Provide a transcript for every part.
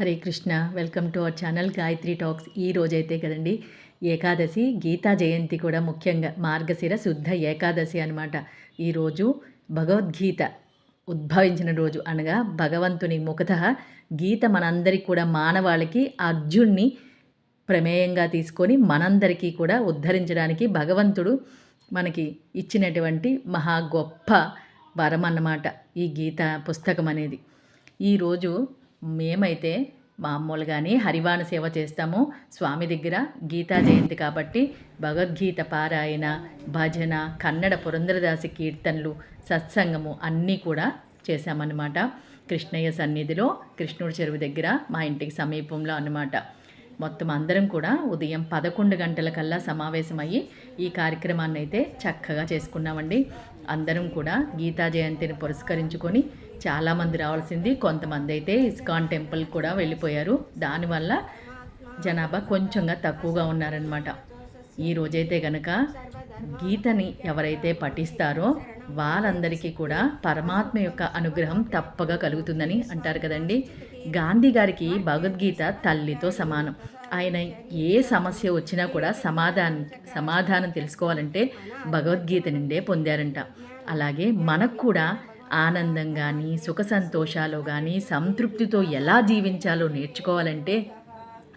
Hare Krishna welcome to our channel Gayatri talks. ఈ రోజైతే కదండి ఏకాదశి గీతా జయంతి కూడా ముఖ్యంగా మార్గశిర శుద్ధ ఏకాదశి అనమాట ఈరోజు భగవద్గీత ఉద్భవించిన రోజు అనగా భగవంతుని ముఖత గీత మనందరికి కూడా మానవాళికి అర్జున్ని ప్రమేయంగా తీసుకొని మనందరికీ కూడా ఉద్ధరించడానికి భగవంతుడు మనకి ఇచ్చినటువంటి మహా గొప్ప వరం అన్నమాట ఈ గీత పుస్తకం అనేది. ఈరోజు మేమైతే మామూలుగానే హరివాణ సేవ చేస్తాము. స్వామి దగ్గర గీతా జయంతి కాబట్టి భగవద్గీత పారాయణ భజన కన్నడ పురంధరదాసి కీర్తనలు సత్సంగము అన్నీ కూడా చేశామన్నమాట. కృష్ణయ్య సన్నిధిలో కృష్ణుడి చెరువు దగ్గర మా ఇంటికి సమీపంలో అన్నమాట. మొత్తం అందరం కూడా ఉదయం పదకొండు గంటలకల్లా సమావేశమయ్యి ఈ కార్యక్రమాన్ని అయితే చక్కగా చేసుకున్నామండి. అందరం కూడా గీతా జయంతిని పురస్కరించుకొని చాలామంది రావాల్సింది కొంతమంది అయితే ఇస్కాన్ టెంపుల్ కూడా వెళ్ళిపోయారు. దానివల్ల జనాభా కొంచెంగా తక్కువగా ఉన్నారనమాట ఈ రోజైతే గనక గీతని ఎవరైతే పఠిస్తారో వాళ్ళందరికీ కూడా పరమాత్మ యొక్క అనుగ్రహం తప్పగా కలుగుతుందని అంటారు కదండి. గాంధీ గారికి భగవద్గీత తల్లితో సమానం. ఆయన ఏ సమస్య వచ్చినా కూడా సమాధానం సమాధానం తెలుసుకోవాలంటే భగవద్గీత నుండే పొందారంట. అలాగే మనకు కూడా ఆనందం కానీ సుఖ సంతోషాలు కానీ సంతృప్తితో ఎలా జీవించాలో నేర్చుకోవాలంటే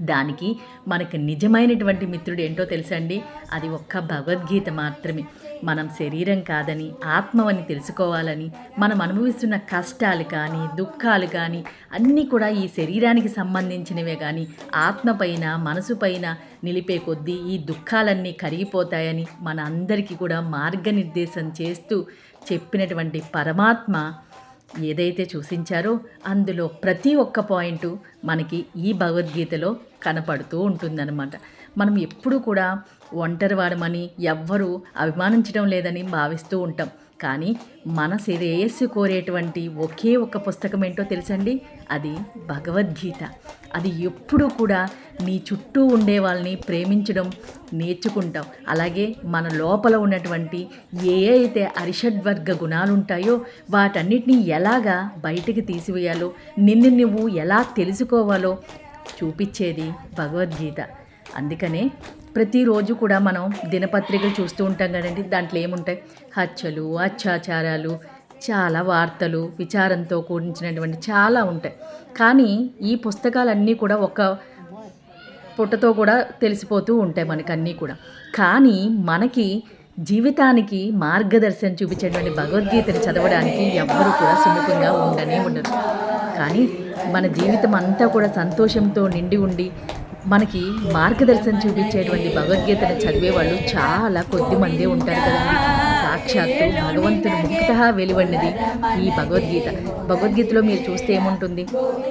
దానికి మనకి నిజమైనటువంటి మిత్రుడు ఏంటో తెలుసండి అది ఒక్క భగవద్గీత మాత్రమే. మనం శరీరం కాదని ఆత్మవని తెలుసుకోవాలని మనం అనుభవిస్తున్న కష్టాలు కానీ దుఃఖాలు కానీ అన్నీ కూడా ఈ శరీరానికి సంబంధించినవే కానీ ఆత్మపైన మనసుపైన నిలిపే కొద్దీ ఈ దుఃఖాలన్నీ కరిగిపోతాయని మన అందరికీ కూడా మార్గనిర్దేశం చేస్తూ చెప్పినటువంటి పరమాత్మ ఏదైతే చూసించారో అందులో ప్రతి ఒక్క పాయింట్ మనకి ఈ భగవద్గీతలో కనపడుతూ ఉంటుందన్నమాట. మనం ఎప్పుడూ కూడా ఒంటరి వాడమని ఎవ్వరూ అభిమానించడం లేదని భావిస్తూ ఉంటాం. కానీ మన శ్రేయస్సు కోరేటువంటి ఒకే ఒక పుస్తకం ఏంటో తెలుసండి? అది భగవద్గీత. అది ఎప్పుడూ కూడా నీ చుట్టూ ఉండే వాళ్ళని ప్రేమించడం నేర్చుకుంటాం. అలాగే మన లోపల ఉన్నటువంటి ఏ అయితే అరిషడ్వర్గ గుణాలు ఉంటాయో వాటన్నిటిని ఎలాగా బయటికి తీసివేయాలో నిన్ను నువ్వు ఎలా తెలుసుకోవాలో చూపించేది భగవద్గీత. అందుకనే ప్రతిరోజు కూడా మనం దినపత్రికలు చూస్తూ ఉంటాం కదండి. దాంట్లో ఏముంటాయి? హత్యలు అత్యాచారాలు చాలా వార్తలు విచారంతో కూడించినటువంటి చాలా ఉంటాయి. కానీ ఈ పుస్తకాలన్నీ కూడా ఒక పుట్టతో కూడా తెలిసిపోతూ ఉంటాయి మనకన్నీ అన్నీ కూడా. కానీ మనకి జీవితానికి మార్గదర్శనం చూపించేటువంటి భగవద్గీతను చదవడానికి ఎవ్వరూ కూడా సుముఖంగా ఉండనే ఉండరు. కానీ మన జీవితం అంతా కూడా సంతోషంతో నిండి ఉండి మనకి మార్గదర్శనం చూపించేటువంటి భగవద్గీతను చదివే వాళ్ళు చాలా కొద్ది మందే ఉంటారు కదండి. సాక్షాత్తు భగవంతుని ముక్త వెలువడినది ఈ భగవద్గీత. భగవద్గీతలో మీరు చూస్తే ఏముంటుంది?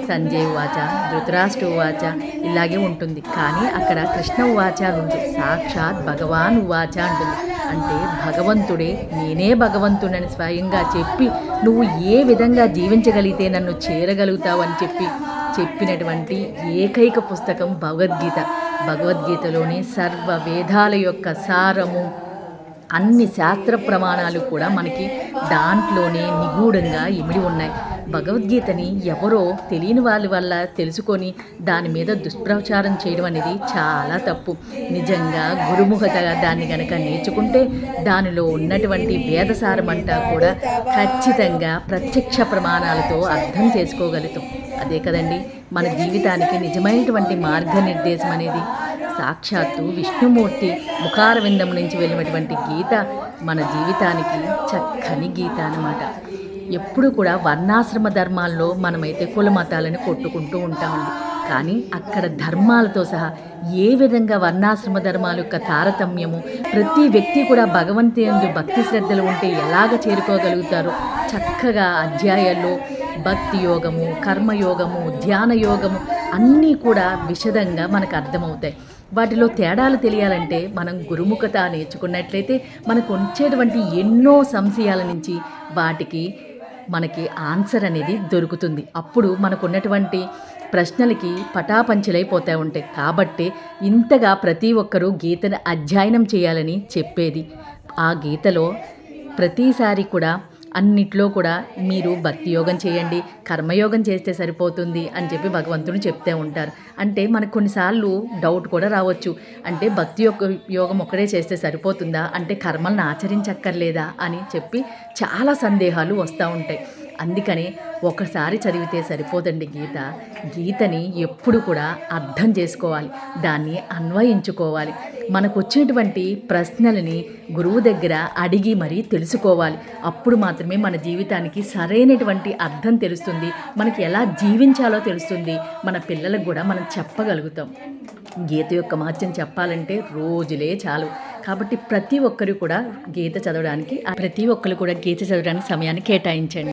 సంజయ్ వాచ ధృతరాష్ట్ర వాచ ఇలాగే ఉంటుంది. కానీ అక్కడ కృష్ణ వాచ ఉంది. ఉంటుంది సాక్షాత్ భగవాన్ వాచ అంటుంది. అంటే భగవంతుడే నేనే భగవంతుడని స్వయంగా చెప్పి నువ్వు ఏ విధంగా జీవించగలిగితే నన్ను చేరగలుగుతావు అని చెప్పి చెప్పినటువంటి ఏకైక పుస్తకం భగవద్గీత. భగవద్గీతలోని సర్వ వేదాల యొక్క సారము అన్ని శాస్త్ర ప్రమాణాలు కూడా మనకి దాంట్లోనే నిగూఢంగా ఇమిడి ఉన్నాయి. భగవద్గీతని ఎవరో తెలియని వాళ్ళ వల్ల తెలుసుకొని దాని మీద దుష్ప్రచారం చేయడం అనేది చాలా తప్పు. నిజంగా గురుముఖతగా దాన్ని గనక నేర్చుకుంటే దానిలో ఉన్నటువంటి వేదసారమంతా కూడా ఖచ్చితంగా ప్రత్యక్ష ప్రమాణాలతో అర్థం చేసుకోగలుగుతాం. అదే కదండి మన జీవితానికి నిజమైనటువంటి మార్గనిర్దేశం అనేది. సాక్షాత్తు విష్ణుమూర్తి ముఖారవిందం నుంచి వెళ్ళినటువంటి గీత మన జీవితానికి చక్కని గీత అన్నమాట. ఎప్పుడు కూడా వర్ణాశ్రమ ధర్మాల్లో మనమైతే కుల మతాలను కొట్టుకుంటూ ఉంటామండి కానీ అక్కడ ధర్మాలతో సహా ఏ విధంగా వర్ణాశ్రమ ధర్మాల యొక్క తారతమ్యము ప్రతి వ్యక్తి కూడా భగవంతు భక్తి శ్రద్ధలు ఉంటే ఎలాగ చేరుకోగలుగుతారో? చక్కగా అధ్యాయాల్లో భక్తి యోగము కర్మయోగము ధ్యాన యోగము అన్నీ కూడా విశదంగా మనకు అర్థమవుతాయి. వాటిలో తేడాలు తెలియాలంటే మనం గురుముఖత నేర్చుకున్నట్లయితే మనకు వచ్చేటువంటి ఎన్నో సంశయాల నుంచి వాటికి మనకి ఆన్సర్ అనేది దొరుకుతుంది. అప్పుడు మనకు ఉన్నటువంటి ప్రశ్నలకి పటాపంచలైపోతూ ఉంటాయి. కాబట్టి ఇంతగా ప్రతి ఒక్కరూ గీతను అధ్యయనం చేయాలని చెప్పేది. ఆ గీతలో ప్రతిసారి కూడా అన్నిట్లో కూడా మీరు భక్తి యోగం చేయండి కర్మయోగం చేస్తే సరిపోతుంది అని చెప్పి భగవంతుడు చెప్తే ఉంటారు. అంటే మనకు కొన్నిసార్లు డౌట్ కూడా రావచ్చు. అంటే భక్తి యొక్క యోగం ఒక్కడే చేస్తే సరిపోతుందా? అంటే కర్మలను ఆచరించక్కర్లేదా? అని చెప్పి చాలా సందేహాలు వస్తూ ఉంటాయి. అందుకని ఒకసారి చదివితే సరిపోదండి గీత. గీతని ఎప్పుడు కూడా అర్థం చేసుకోవాలి. దాన్ని అన్వయించుకోవాలి. మనకు వచ్చినటువంటి ప్రశ్నలని గురువు దగ్గర అడిగి మరీ తెలుసుకోవాలి. అప్పుడు మాత్రమే మన జీవితానికి సరైనటువంటి అర్థం తెలుస్తుంది. మనకి ఎలా జీవించాలో తెలుస్తుంది. మన పిల్లలకు కూడా మనం చెప్పగలుగుతాం. గీత యొక్క మహత్యం చెప్పాలంటే రోజులే చాలు. కాబట్టి ప్రతి ఒక్కరు కూడా గీత చదవడానికి ప్రతి ఒక్కరు కూడా గీత చదవడానికి సమయాన్ని కేటాయించండి.